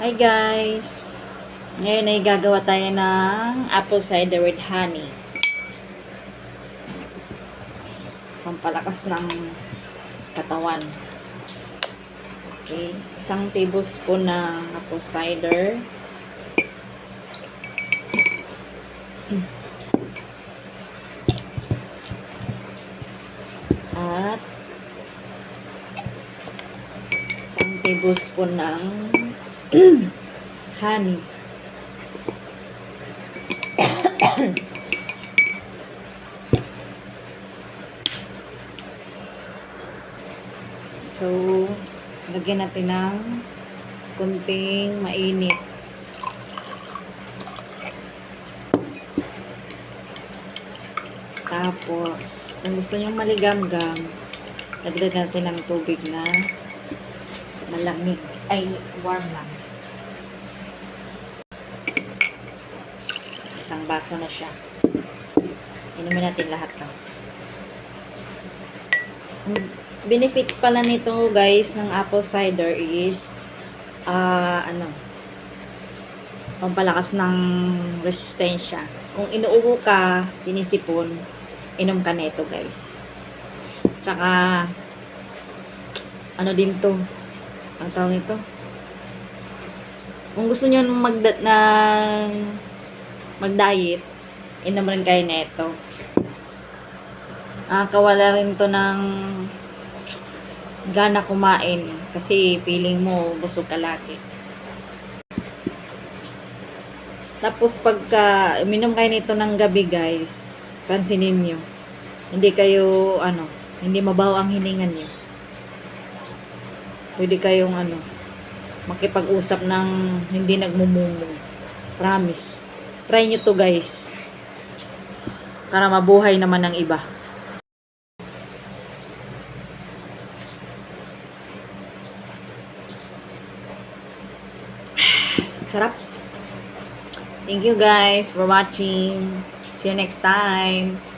Hi guys! Ngayon ay gagawa tayo ng apple cider with honey. Pampalakas ng katawan. Okay. Isang tablespoon ng apple cider. At isang tablespoon ng honey. so, lagyan natin ng kunting mainit. Tapos, kung gusto nyo maligam-gam, natin ng tubig na malamig. Ay, warm lang. Isang baso na siya. Inumin natin lahat. Ang benefits pala nito guys ng apple cider is ah ano pampalakas ng resistensya. Kung inuubo ka, sinisipon, inom ka nito guys. Tsaka ano din to? Ang tawag nito? Kung gusto niyo mag ng mag-diet, inom rin kayo nito. Nakakawala rin to ng gana kumain kasi feeling mo busog ka lagi. Tapos pagka uminom kayo nito ng gabi guys, pansinin nyo. Hindi kayo ano, hindi mabaho ang hininga nyo. Pwede kayong ano, makipag-usap ng hindi nagmumungong. Promise. Try nyo to guys. Para mabuhay naman ng iba. Sarap. Thank you guys for watching. See you next time.